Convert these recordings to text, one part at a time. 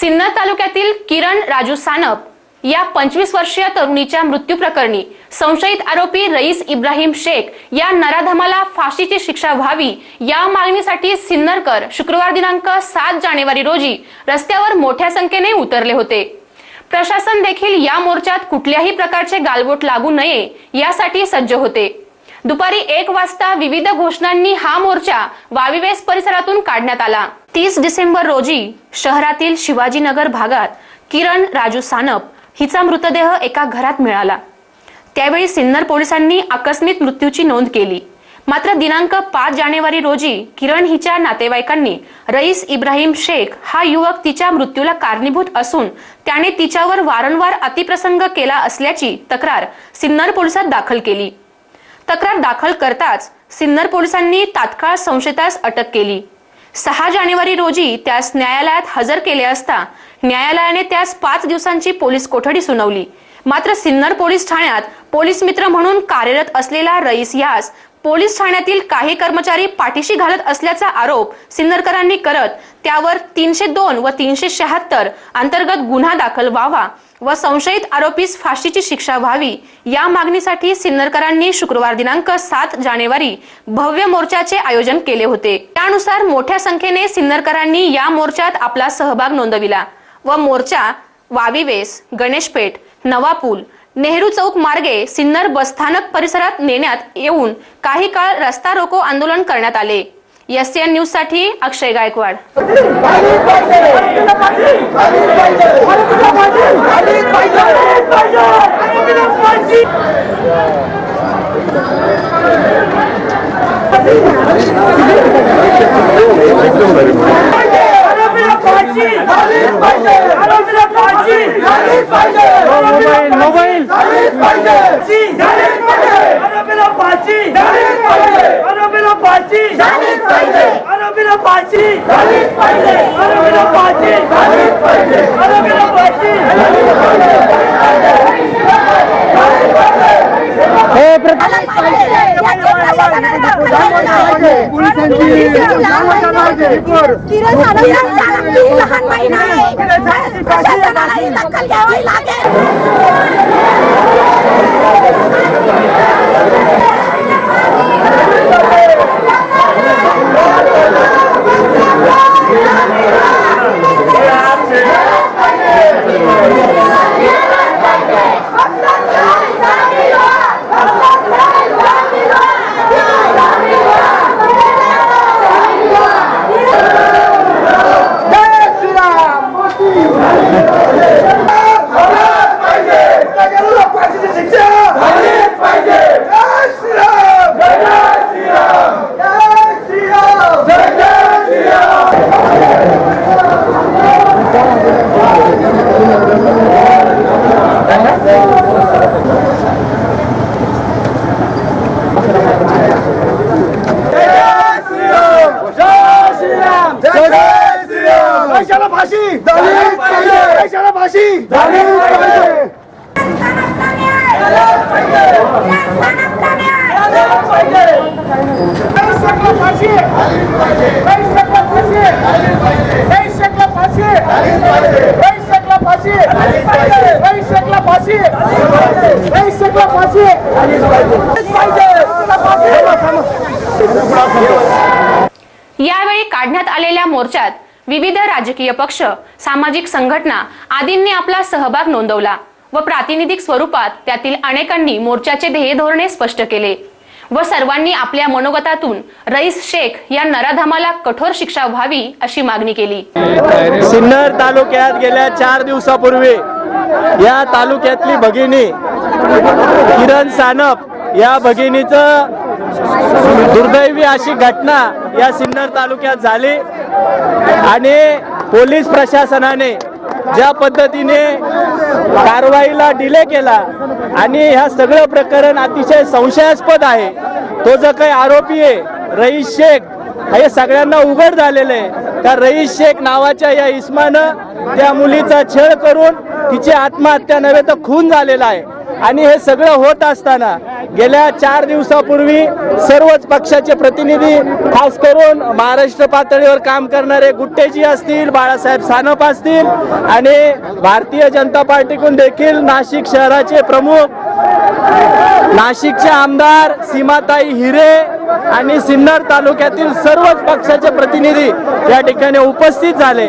सिन्नर तालुक्यातील किरण राजू सानप या पंचवीस वर्षीय तरुणीच्या मृत्यू प्रकरणी संशयित आरोपी रईस इब्राहिम शेख या नराधमाला फाशीची शिक्षा व्हावी या मागणीसाठी सिन्नरकर शुक्रवार दिनांक सात जानेवारी रोजी रस्त्यावर मोठ्या संख्येने उतरले होते. प्रशासन देखील या मोर्चात कुठल्याही प्रकारचे गालबोट लागू नये यासाठी सज्ज होते. दुपारी एक वाजता विविध घोषणांनी हा मोर्चा वाविवेस परिसरातून काढण्यात आला. तीस डिसेंबर रोजी शहरातील शिवाजीनगर भागात किरण राजू सानप हिचा मृतदेह एका घरात मिळाला. त्यावेळी सिन्नर पोलिसांनी आकस्मिक मृत्यूची नोंद केली. मात्र दिनांक पाच जानेवारी रोजी किरण हिच्या नातेवाईकांनी रईस इब्राहिम शेख हा युवक तिच्या मृत्यूला कारणीभूत असून त्याने तिच्यावर वारंवार अतिप्रसंग केला असल्याची तक्रार सिन्नर पोलिसात दाखल केली. तक्रार दाखल करताच सिन्नर पोलिसांनी तात्काळ संशयितास अटक केली. सहा जानेवारी रोजी त्यास न्यायालयात हजर केले असता न्यायालयाने त्यास पाच दिवसांची पोलीस कोठडी सुनावली. मात्र सिन्नर पोलीस ठाण्यात पोलीस मित्र म्हणून कार्यरत असलेला रईस यास पोलीस ठाण्यातील काही कर्मचारी पाठीशी घालत असल्याचा आरोप सिन्नरकरांनी करत त्यावर तीनशे दोन व तीनशे शहात्तर अंतर्गत गुन्हा दाखल व्हावा व संशयित आरोपीस फाशीची शिक्षा व्हावी या मागणीसाठी सिन्नरकरांनी शुक्रवार दिनांक सात जानेवारी भव्य मोर्चाचे आयोजन केले होते. त्यानुसार मोठ्या संख्येने सिन्नरकरांनी या मोर्चात आपला सहभाग नोंदविला व मोर्चा वावीवेस गणेशपेठ नवापूल नेहरू चौक मार्गे सिन्नर बसस्थानक परिसरात नेण्यात येऊन काही काळ रस्ता रोको आंदोलन करण्यात आले. एस एन न्यूजसाठी अक्षय गायकवाड फाशी झालीच पाहिजे आरोपीला फाशी झालीच पाहिजे मोबाईल मोबाईल झालीच पाहिजे झालीच पाहिजे आरोपीला फाशी. आरोपीला फाशी. आरोपीला फाशी. आरोपीला फाशी. आरोपीला लहान बहीण आहे. प्रशासनाला ही दखल घ्यावी लागेल पैशाला फाशी झालीच पाहिजे पैशाला फाशी झालीच पाहिजे पैशाला फाशी पैशाला फाशी पैशाला फाशी पैशाला फाशी पैशाला फाशी पैशाला फाशी यावेळी काढण्यात आलेल्या मोर्चात विविध राजकीय पक्ष सामाजिक संघटना आदींनी आपला सहभाग नोंदवला व प्रातिनिधिक स्वरूपात त्यातील अनेकांनी मोर्चाचे ध्येय धोरणे स्पष्ट केले व सर्वांनी आपल्या मनोगतातून रईस शेख या नराधमाला कठोर शिक्षा व्हावी अशी मागणी केली. सिन्नर तालुक्यात गेल्या चार दिवसापूर्वी या तालुक्यातली भगिनी किरण सानप या भगिनीचं दुर्दैवी अशी घटना या सिन्नर तालुक्यात झाली. आणि पोलीस प्रशासनाने ज्या पद्धतीने कारवाईला डिले केला आणि ह्या सगळं प्रकरण अतिशय संशयास्पद आहे. तो जो काही आरोपी आहे रईस शेख हे सगळ्यांना उघड झालेलं आहे. त्या रईस शेख नावाच्या या इस्मानं त्या मुलीचा छळ करून तिची आत्महत्या नव्हे तर खून झालेला आहे. आणि हे सगळं होत असताना गेल्या चार दिवसापूर्वी सर्वच पक्षाचे प्रतिनिधी खास करून महाराष्ट्र पातळीवर काम करणारे गुट्टेजी असतील बाळासाहेब सानप असतील आणि भारतीय जनता पार्टीकडून देखील नाशिक शहराचे प्रमुख नाशिकचे आमदार सीमाताई हिरे आणि सिन्नर तालुक्यातील सर्वच पक्षाचे प्रतिनिधी या ठिकाणी उपस्थित झाले.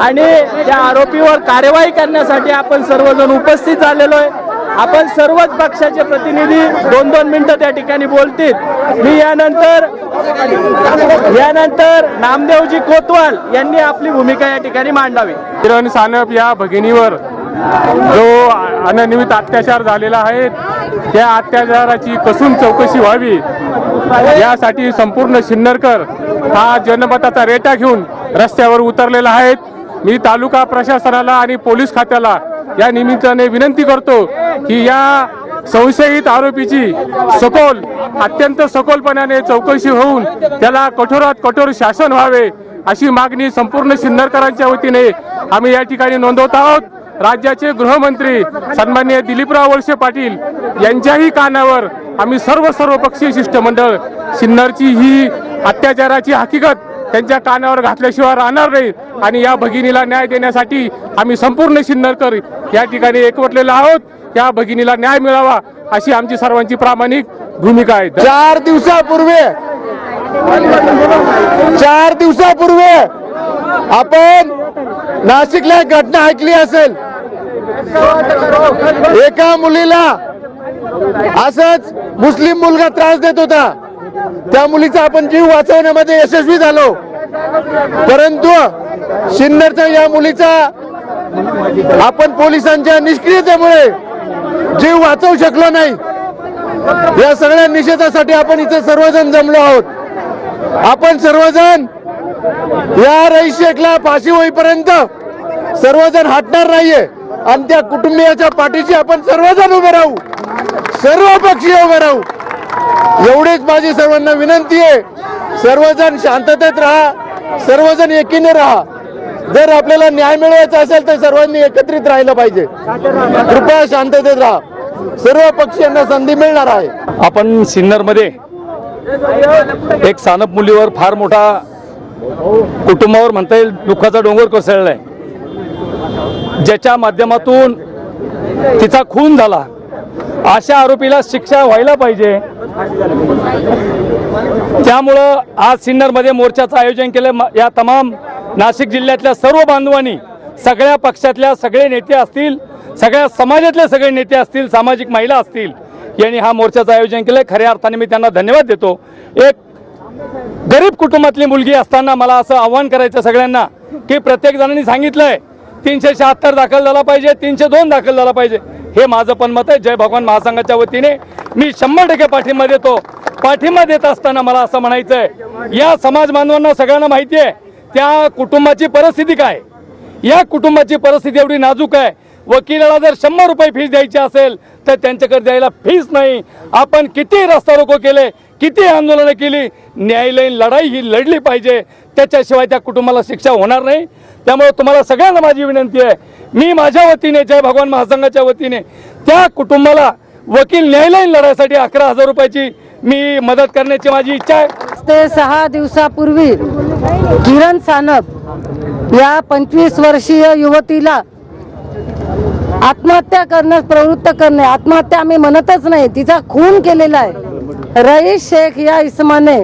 आणि त्या आरोपीवर कार्यवाही करण्यासाठी आपण सर्वजण उपस्थित झालेलो आहे. आपण सर्वच पक्षाचे प्रतिनिधी दोन दोन मिनिटं त्या ठिकाणी बोलतील. मी यानंतर यानंतर नामदेवजी कोतवाल यांनी आपली भूमिका या ठिकाणी मांडावी. किरण सानप या भगिनीवर जो अननियमित अत्याचार झालेला आहे त्या अत्याचाराची कसून चौकशी व्हावी? यासाठी संपूर्ण सिन्नरकर हा जनमताचा रेटा घेऊन रस्त्यावर उतरलेला आहेत मी तालुका प्रशासनाला आणि पोलीस खात्याला या निमित्ताने विनंती करतो की या संशयित आरोपीची सखोल अत्यंत सखोलपणाने चौकशी होऊन त्याला कठोरात कठोर शासन व्हावे अशी मागणी संपूर्ण सिन्नरकरांच्या वतीने आम्ही या ठिकाणी नोंदवत आहोत. राज्याचे गृहमंत्री सन्मान्य दिलीपराव वळसे पाटील यांच्याही कानावर आम्ही सर्व सर्वपक्षीय शिष्टमंडळ सिन्नरची ही अत्याचाराची हकीकत त्यांच्या कानावर घातल्याशिवाय राहणार नाही आणि या भगिनीला न्याय देण्यासाठी आम्ही संपूर्ण सिन्नरकर या ठिकाणी एकवटलेलो आहोत. या भगिनीला न्याय मिळावा अशी आमची सर्वांची प्रामाणिक भूमिका आहे. चार दिवसापूर्वी चार दिवसापूर्वी आपण नाशिकला एक घटना ऐकली असेल. एका मुलीला असंच मुस्लिम मुलगा त्रास देत होता. त्या मुलीचा आपण जीव वाचवण्यामध्ये यशस्वी झालो. परंतु सिन्नरच्या या मुलीचा आपण पोलिसांच्या निष्क्रियतेमुळे जीव वाचवू शकलो नाही. या सगळ्या निषेधासाठी आपण इथे सर्वजण जमलो आहोत. आपण सर्वजण या रईस फाशी होईपर्यंत सर्वजण हटणार नाहीये. आणि त्या कुटुंबियाच्या पाठीशी आपण सर्वजण उभे राहू. सर्व पक्षीय उभे राहू. एवढीच माझी सर्वांना विनंती आहे. सर्वजण शांततेत राहा. सर्वजण एकीने राहा. जर आपल्याला न्याय मिळवायचा असेल तर सर्वांनी एकत्रित राहिलं पाहिजे. कृपया शांततेत राहा. सर्व पक्षीयांना संधी मिळणार आहे. आपण सिन्नरमध्ये एक सानप मुलीवर फार मोठा कुटुंबावर म्हणता येईल दुःखाचा डोंगर कोसळलाय. ज्याच्या माध्यमातून तिचा खून झाला. अशा आरोपीला शिक्षा व्हायला पाहिजे. त्यामुळं आज सिन्नरमध्ये मोर्चाचं आयोजन केलं. म- या तमाम नाशिक जिल्ह्यातल्या सर्व बांधवांनी सगळ्या पक्षातल्या सगळे नेते असतील सगळ्या समाजातले सगळे नेते असतील सामाजिक महिला असतील यांनी हा मोर्चाचं आयोजन केलं. खऱ्या अर्थाने मी त्यांना धन्यवाद देतो. एक गरीब कुटुंबातली मुलगी असताना मला असं आव्हान करायचं सगळ्यांना की प्रत्येक जणांनी सांगितलंय तीनशे शहात्तर दाखल झाला पाहिजे तीनशे दोन दाखल झाला पाहिजे. हे माझं पण मत आहे. जय भगवान महासंघाच्या वतीने मी शंभर टक्के पाठिंबा देतो. पाठिंबा देत असताना मला असं म्हणायचं आहे या समाज बांधवांना सगळ्यांना माहिती आहे त्या कुटुंबाची परिस्थिती काय? या कुटुंबाची परिस्थिती एवढी नाजूक आहे. वकिलाला जर शंभर रुपये फीस द्यायची असेल तर त्यांच्याकडे द्यायला फीस नाही. आपण किती रस्ता रोको केले किती आंदोलनं केली? न्यायालयीन लढाई ही लढली पाहिजे. त्याच्याशिवाय त्या कुटुंबाला शिक्षा होणार नाही. त्यामुळे तुम्हाला सगळ्यांना माझी विनंती आहे. मी माझ्या वतीने जय भगवान महासंघाच्या वतीने त्या कुटुंबाला वकील न्यायालयीन लढाईसाठी अकरा हजार रुपयाची मी मदत करण्याची माझी इच्छा आहे. ते सहा दिवसापूर्वी किरण सानप या पंचवीस वर्षीय युवतीला आत्महत्या करण्यास प्रवृत्त करणे. आत्महत्या आम्ही म्हणतच नाही. तिचा खून केलेला आहे. रईस शेख या इसमाने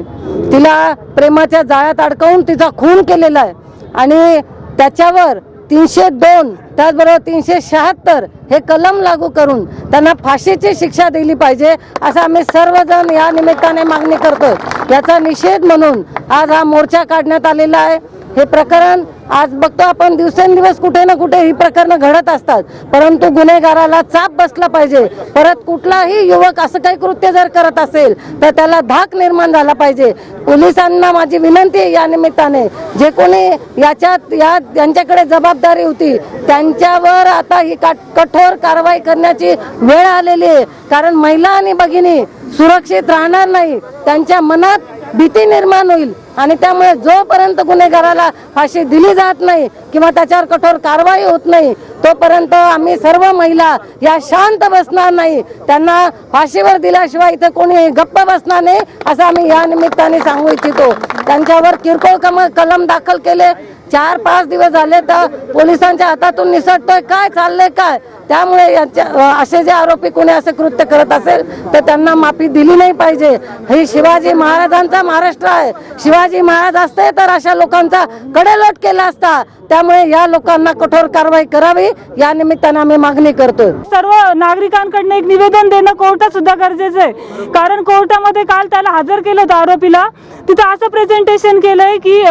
तिला प्रेमाच्या जाळ्यात अडकवून तिचा खून केलेला आहे. आणि त्याच्यावर तीनशे दोन त्याचबरोबर तीनशे शहात्तर हे कलम लागू करून त्यांना फाशीची शिक्षा दिली पाहिजे असं आम्ही सर्वजण या निमित्ताने मागणी करतो याचा निषेध म्हणून आज हा मोर्चा काढण्यात आलेला आहे. हे प्रकरण आज बघतो आपण दिवसेंदिवस कुठे ना कुठे ही प्रकरणं घडत असतात. परंतु गुन्हेगाराला चाप बसला पाहिजे. परत कुठलाही युवक असं काही कृत्य जर करत असेल तर त्याला धाक निर्माण झाला पाहिजे. पोलिसांना माझी विनंती आहे या निमित्ताने. जे कोणी याच्यात या यांच्याकडे जबाबदारी होती त्यांच्यावर आता ही कठोर कारवाई करण्याची वेळ आलेली आहे. कारण महिला आणि भगिनी सुरक्षित राहणार नाही. त्यांच्या मनात भीती निर्माण होईल. आणि त्यामुळे जोपर्यंत गुन्हेगाराला फाशी दिली जात नाही किंवा त्याच्यावर कठोर कारवाई होत नाही तोपर्यंत आम्ही सर्व महिला या शांत बसणार नाही. त्यांना फाशीवर दिल्याशिवाय इथे कोणी गप्प बसणार नाही असं आम्ही या निमित्ताने सांगू इच्छितो. त्यांच्यावर किरकोळ कम कलम दाखल केले. चार पाच दिवस झाले तर पोलिसांच्या हातातून निसटतोय. काय चाललंय काय? त्यामुळे याच्या असे जे आरोपी कोणी असे कृत्य करत असेल तर त्यांना माफी दिली नाही पाहिजे. हे शिवाजी महाराजांचा महाराष्ट्र आहे. शिवाजी महाराज असते तर अशा लोकांचा कडेलोट केला असता. त्यामुळे या लोकांना कठोर कारवाई करावी. या निमित्ताने आम्ही मागणी करतोय. सर्व नागरिकांकडनं एक निवेदन देणं कोर्टात सुद्धा गरजेचं आहे. कारण कोर्टामध्ये काल त्याला हजर केलं होतं आरोपीला. तिथं असं प्रेझेंटेशन केलंय की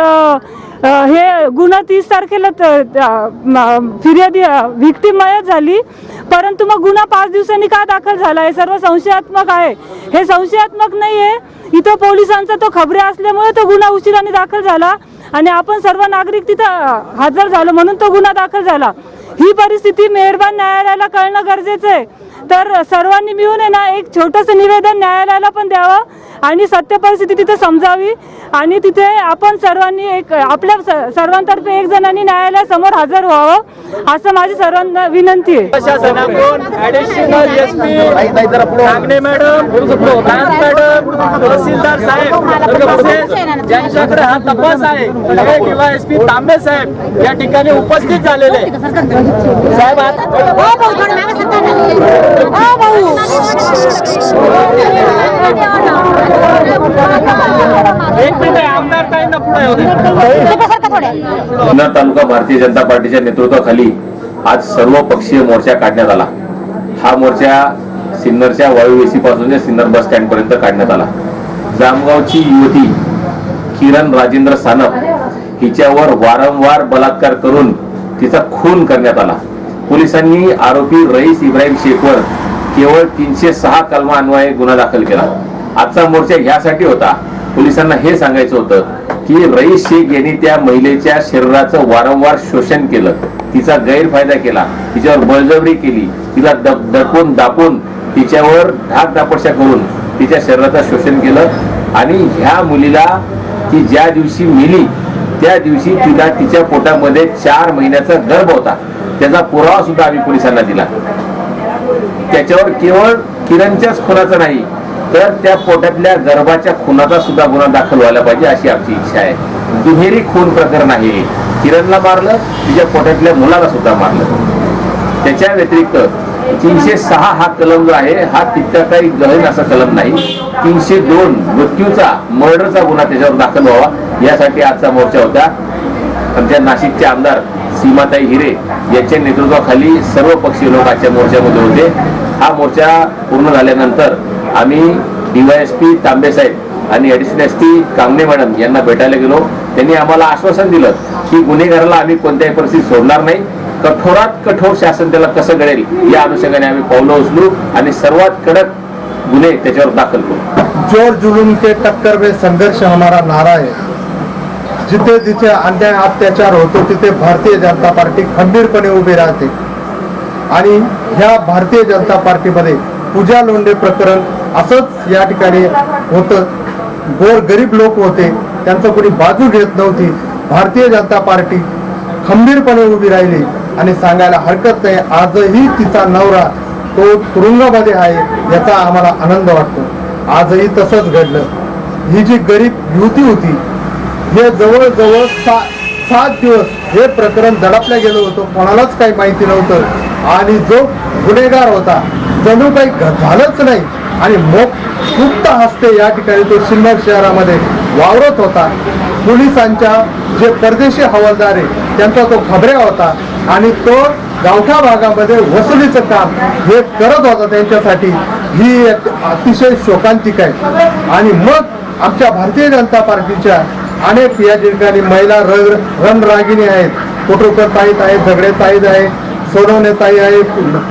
हे गुन्हा तीस तारखेला फिर्यादी व्हिक्टीम मयत झाली. परंतु मग गुन्हा पाच दिवसांनी का दाखल झाला? हे सर्व संशयात्मक आहे. हे संशयात्मक नाही आहे इथं पोलिसांचा तो खबरे असल्यामुळे तो गुन्हा उशिराने दाखल झाला आणि आपण सर्व नागरिक तिथं हजर झालो म्हणून तो गुन्हा दाखल झाला. ही परिस्थिती मेहरबान न्यायालयाला कळणं गरजेचं आहे. तर सर्वांनी मिळून आहे ना एक छोटंसं निवेदन न्यायालयाला पण द्यावं आणि सत्य परिस्थिती तिथे समजावी. आणि तिथे आपण सर्वांनी एक आपल्या सर्वांतर्फे एक जणांनी न्यायालयासमोर हजर व्हावं असं माझी सर्वांना विनंती आहे. तहसीलदार साहेब ज्यांच्याकडे हा तपास आहे हे किंवा एस पी तांबे साहेब या ठिकाणी उपस्थित झालेले. आहे. साहेब पुन्हा तालुका भारतीय जनता पार्टीच्या नेतृत्वाखाली आज सर्व पक्षीय मोर्चा काढण्यात आला. हा मोर्चा सिन्नरच्या वायुवेसी पासून ते सिन्नर बस स्टँड पर्यंत काढण्यात आला. जामगावची युवती किरण राजेंद्र सानप हिच्यावर वारंवार बलात्कार करून तिचा खून करण्यात आला. पोलिसांनी आरोपी रईस इब्राहिम शेखवर केवळ तीनशे सहा कलमा अन्वये गुन्हा दाखल केला. आजचा मोर्चा ह्यासाठी होता. पोलिसांना हे सांगायचं होतं की रईस शेख यांनी त्या महिलेच्या शरीराचं वारंवार शोषण केलं. तिचा गैरफायदा केला. तिच्यावर बळजबरी केली. तिला दब- दडपून दापून तिच्यावर धाक दापडशा करून तिच्या शरीराचं शोषण केलं. आणि ह्या मुलीला ती ज्या दिवशी मिली त्या दिवशी तिला तिच्या पोटामध्ये चार महिन्याचा गर्भ होता. त्याचा पुरावा सुद्धा आम्ही पोलिसांना दिला. त्याच्यावर केवळ किरणच्याच खुनाचा नाही तर त्या पोटातल्या गर्भाच्या खुनाचा सुद्धा गुन्हा दाखल व्हायला पाहिजे अशी आमची इच्छा आहे. दुहेरी खून प्रकरण आहे किरणला मारलं तिच्या पोटातल्या मुलाला सुद्धा मारलं. त्याच्या व्यतिरिक्त तीनशे सहा हा कलम जो आहे हा तितका काही गहन असा कलम नाही. तीनशे दोन मृत्यूचा मर्डरचा गुन्हा त्याच्यावर दाखल व्हावा यासाठी आजचा मोर्चा होता. आमच्या नाशिकचे आमदार सीमाताई हिरे यांच्या नेतृत्वाखाली सर्व पक्षीय लोक आजच्या मोर्चामध्ये होते. हा मोर्चा पूर्ण झाल्यानंतर आम्ही डीवायएसपी तांबे साहेब आणि additional S P Kangane madam यांना भेटायला गेलो. त्यांनी आम्हाला आश्वासन दिलं की गुन्हेगाराला आम्ही कोणत्याही परिस्थितीत सोडणार नाही. कठोरात कठोर शासन त्याला कसं घडेल या अनुषंगाने आम्ही पावलं उचलू आणि सर्वात कडक गुन्हे त्याच्यावर दाखल करू. जोर जुलूम के टक्कर में संघर्ष हमारा नारा है। जिथे जिथे अन्याय अत्याचार होतो तिथे भारतीय जनता पार्टी खंबीरपणे उभी राहते. आणि ह्या भारतीय जनता पार्टीमध्ये पूजा लोंढे प्रकरण असंच या ठिकाणी होतं. गोर गरीब लोक होते त्यांचं कोणी बाजू घेत नव्हती. भारतीय जनता पार्टी खंबीरपणे उभी राहिली आणि सांगायला हरकत नाही आजही तिचा नवरा तो तुरुंगामध्ये आहे याचा आम्हाला आनंद वाटतो. आजही तसंच घडलं. ही जी गरीब युवती होती हे जवळजवळ सा सात दिवस हे प्रकरण दडपल्या गेलं होतं. कोणालाच काही माहिती नव्हतं. आणि जो गुन्हेगार होता जणू काही झालंच नाही. आणि मग गुप्त हस्ते या ठिकाणी तो सिन्नर शहरामध्ये वावरत होता. पोलिसांच्या जे परदेशी हवालदार आहे त्यांचा तो खबऱ्या होता. आणि तो गावठा भागामध्ये वसुलीचं काम हे करत होता त्यांच्यासाठी. ही एक अतिशय शोकांतिक आहे. आणि मग आमच्या भारतीय जनता पार्टीच्या अनेक या ठिकाणी महिला रंग रणरागिणी आहेत. कुटुंबकर ताईत आहेत झगडे ताईत आहे सोनवणे ताई आहे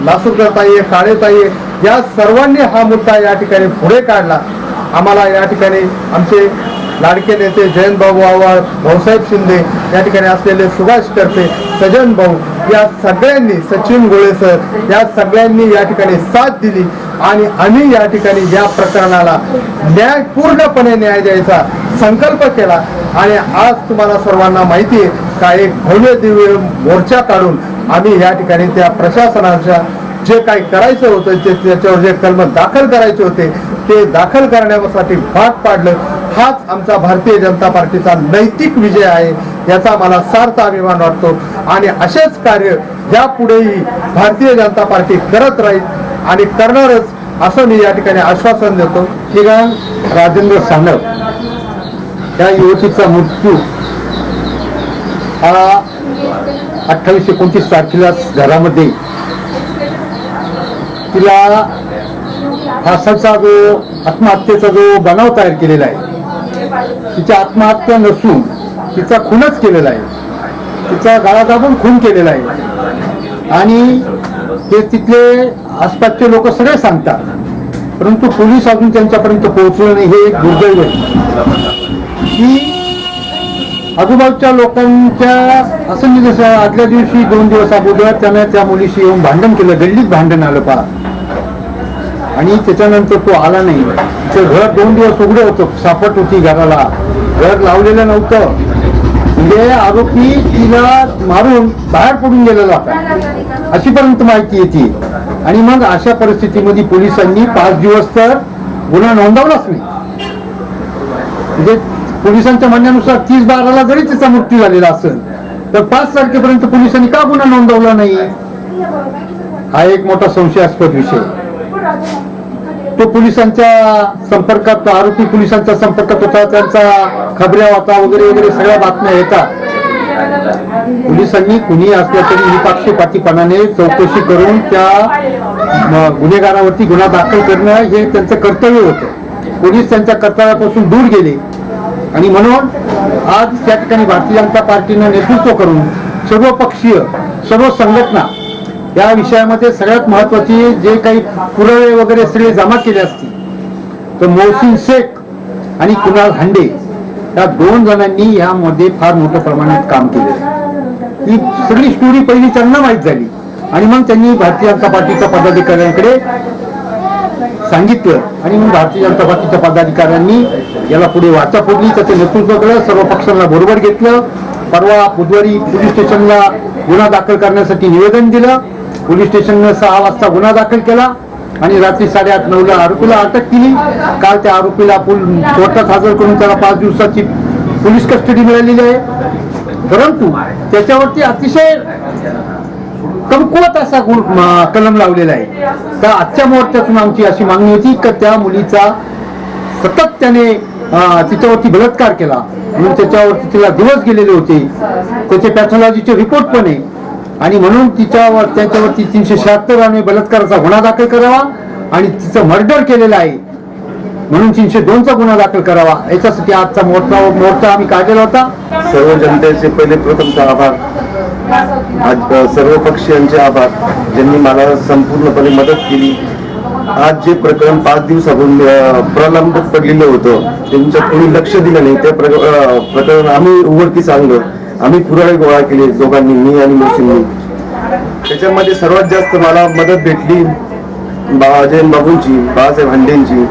लासूरकर ताई आहे काळे ताई आहे या सर्वांनी हा मुद्दा या ठिकाणी पुढे काढला. आम्हाला या ठिकाणी आमचे लाडके नेते जयंत भाऊ आव्हाड भाऊसाहेब शिंदे या ठिकाणी असलेले सुभाष करते सजन भाऊ या सगळ्यांनी सचिन गोळे सर या सगळ्यांनी या ठिकाणी साथ दिली आणि आम्ही या ठिकाणी या प्रकरणाला न्याय पूर्णपणे न्याय द्यायचा संकल्प केला. आणि आज तुम्हाला सर्वांना माहिती आहे का एक भव्य दिव्य मोर्चा काढून आम्ही या ठिकाणी त्या प्रशासनाच्या जे काही करायचं होतं जे त्याच्यावर जे कलम दाखल करायचे होते ते दाखल करण्यासाठी भाग पाडलं. हाच आमचा भारतीय जनता पार्टीचा नैतिक विजय आहे. याचा मला सार्थ अभिमान वाटतो. आणि असेच कार्य यापुढेही भारतीय जनता पार्टी करत राहील आणि करणारच असं मी या ठिकाणी आश्वासन देतो. किरण राजेंद्र सानप या युवतीचा मृत्यू हा अठ्ठावीस एकोणतीस तारखेला घरामध्ये. तिला फासाचा जो आत्महत्येचा जो बनाव तयार केलेला आहे तिची आत्महत्या नसून तिचा खूनच केलेला आहे. तिचा गाळा दाबून खून केलेला आहे. आणि ते तिथले आसपासचे लोक सगळे सांगतात. परंतु पोलीस अजून त्यांच्यापर्यंत पोहोचलं नाही हे एक दुर्दैव आहे. की आजूबाजूच्या लोकांच्या असं मी जसं आदल्या दिवशी दोन दिवस अगोदर त्यानं त्या मुलीशी येऊन भांडण केलं गल्लीत भांडण आलं पहा. आणि त्याच्यानंतर तो आला नाही. ते घर दोन दिवस उघडं होतं सापट होती घराला. घर लावलेलं नव्हतं. म्हणजे आरोपी तिला मारून बाहेर पडून गेलेला. अशी पर्यंत माहिती येते. आणि मग अशा परिस्थितीमध्ये पोलिसांनी पाच दिवस तर गुन्हा नोंदवलाच नाही. म्हणजे पोलिसांच्या म्हणण्यानुसार तीस बाराला जरी तिचा मृत्यू झालेला असेल तर पाच तारखेपर्यंत पोलिसांनी का गुन्हा नोंदवला नाही? हा एक मोठा संशयास्पद विषय. तो पोलिसांच्या संपर्कात आरोपी पोलिसांच्या संपर्कात होता त्यांचा खबऱ्या होता वगैरे वगैरे सगळ्या बातम्या येतात पोलिसांनी कुणी असल्या तरी निपाक्षपातीपणाने चौकशी करून त्या गुन्हेगारावरती गुन्हा दाखल करणं हे त्यांचं कर्तव्य होतं. पोलीस त्यांच्या कर्तव्यापासून दूर गेले. आणि म्हणून आज त्या ठिकाणी भारतीय जनता पार्टीनं नेतृत्व करून सर्व पक्षीय सर्व संघटना या विषयामध्ये सगळ्यात महत्वाची जे काही पुरावे वगैरे सगळे जमा केले असतील तर मोहसिन शेख आणि कुणाल हांडे या दोन जणांनी यामध्ये फार मोठ्या प्रमाणात काम केलं. ही सगळी स्टोरी पहिली त्यांना माहीत झाली. आणि मग त्यांनी भारतीय जनता पार्टीच्या पदाधिकाऱ्यांकडे सांगितलं. आणि मग भारतीय जनता पार्टीच्या पदाधिकाऱ्यांनी याला पुढे वाचा फोडली. त्याचं नेतृत्व केलं सर्व पक्षांना बरोबर घेतलं. परवा बुधवारी पोलीस स्टेशनला गुन्हा दाखल करण्यासाठी निवेदन दिलं. पोलीस स्टेशननं सहा वाजता गुन्हा दाखल केला आणि रात्री साडेआठ नऊला आरोपीला अटक केली. काल त्या आरोपीला पुल कोर्टात हजर करून त्याला पाच दिवसाची पोलीस कस्टडी मिळालेली आहे. परंतु त्याच्यावरती अतिशय कमकुवत असा गुण- कलम लावलेला आहे. तर आजच्या मुहूर्तातून आमची अशी मागणी होती की त्या मुलीचा सतत त्याने तिच्यावरती बलात्कार केला. म्हणून त्याच्यावरती तिला दिवस गेलेले होते. त्याचे पॅथॉलॉजीचे रिपोर्ट पण आहे. आणि म्हणून तिच्यावर त्याच्यावरती तीनशे शहात्तर आणि बलात्काराचा गुन्हा दाखल करावा आणि तिचं मर्डर केलेलं आहे. म्हणून तीनशे दोनचा गुन्हा दाखल करावा. याच्यासाठी आजचा मोर्चा मोर्चा आम्ही काढलेला होता. सर्व जनतेचे पहिले प्रथमचा आभार. आज सर्व पक्षीयांचे आभार. ज्यांनी मला संपूर्णपणे मदत केली. आज जे प्रकरण पाच दिवसापूर्वी प्रलंबित पडलेलं होतं त्यांच्या कोणी लक्ष दिलं नाही. ते प्रकरण आम्ही उघडकीस आणलं. आम्ही पुरावे गोळा केले दोघांनी मी आणि मोशींनी. त्याच्यामध्ये सर्वात जास्त मला मदत भेटली बा अजयन बाबूंची बाळासाहेब हांडेंची.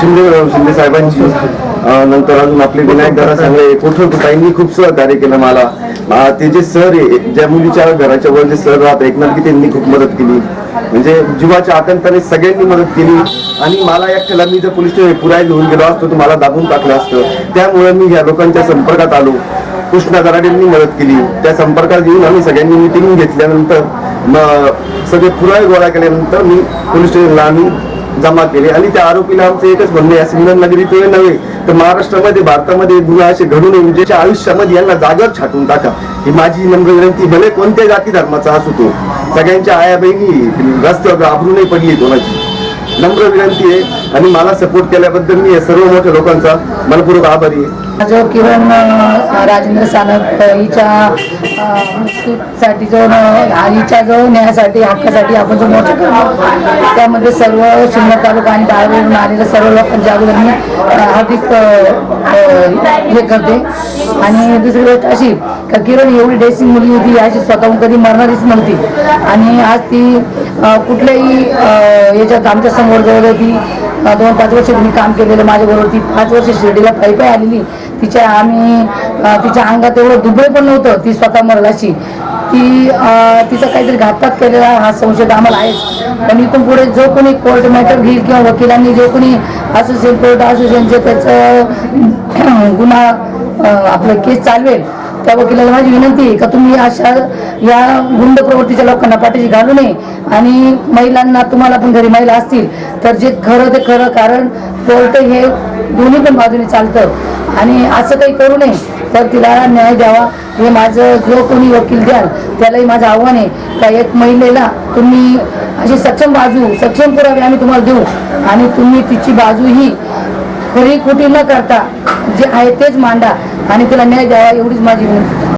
शिंदे शिंदे साहेबांची. नंतर अजून आपले विनायक दादा सांगले कोठरताईंनी खूप सहकार्य केलं मला. ते जे सर आहे ज्या मुलीच्या घराच्या वर जे सर राहत एकनाथ की त्यांनी खूप मदत केली. म्हणजे जीवाच्या आतंकाने सगळ्यांनी मदत केली आणि मला एकट्याला मी जर पोलीस स्टेशन पुराय घेऊन गेलो असतो तर मला दाबून टाकलं असतं. त्यामुळे मी ह्या लोकांच्या संपर्कात आलो. कृष्णा दराडेंनी मदत केली. त्या संपर्कात येऊन आम्ही सगळ्यांनी मिटिंग घेतल्यानंतर मग सगळे पुरावे गोळा केल्यानंतर मी पोलीस स्टेशनला आम्ही जमा केले आणि त्या आरोपीला आमचं एकच म्हणणे आहे सिंगल नगरी ते नव्हे तर महाराष्ट्रामध्ये भारतामध्ये गुन्हा असे घडू नये म्हणजे आयुष्यामध्ये यांना जागर छाटून टाका. ही माझी नम्र विनंती भले कोणत्या जाती धर्माचा असू तो सगळ्यांच्या आया बहिणी रस्त्यावर घाबरू नाही पडली कोणाची. नम्र विनंती आहे आणि मला सपोर्ट केल्याबद्दल मी सर्व मोठ्या लोकांचा मनपूर्वक आभारी आहे. जो किरण राजेंद्र सानप हिच्या साठी जो हिच्या जो न्यायासाठी हक्कासाठी आपण जो मोर्चा करतो त्यामध्ये सर्व शिन्नर तालुका आणि बाहेरून आलेल्या सर्व लोकांच्या अगोदर मी हार्दिक हे करते. आणि दुसरी गोष्ट अशी का किरण एवढी डेसिंग मुली होती अशी स्वतःहून कधी मरणारीच नव्हती. आणि आज ती कुठल्याही याच्यात आमच्यासमोर जवळ ती दोन पाच वर्ष तिने काम केलेलं माझ्याबरोबर ती पाच वर्ष शिर्डीला पायी पायी आलेली. तिच्या आम्ही तिच्या अंगात एवढं दुबळे पण नव्हतं ती स्वतः मरलाची ती तिचा काहीतरी घातपात केलेला हा संशय आम्हाला आहेच. पण इथून पुढे जो कोणी कोर्ट मॅटर घेईल किंवा वकिलांनी जो कोणी असोसिएशन कोर्ट असोसिएशन जे त्याचं गुन्हा आपलं केस चालवेल त्या वकिलाला माझी विनंती आहे का तुम्ही अशा या गुंड प्रवृत्तीच्या लोकांना पाठीशी घालू नये आणि महिलांना तुम्हाला पण घरी महिला असतील तर जे खरं ते खरं कारण कोर्ट हे दोन्ही पण बाजूने चालतं. आणि असं काही करू नये तर तिला न्याय द्यावा. हे माझं जो कोणी वकील द्याल त्यालाही माझं आव्हान आहे का एक महिलेला तुम्ही अशी सक्षम बाजू सक्षम पुरावे आम्ही तुम्हाला देऊ. आणि तुम्ही तिची बाजू ही खरी कुठे न करता जे आहे तेच मांडा आणि तिला न्याय द्यावा एवढीच माझी विनंती.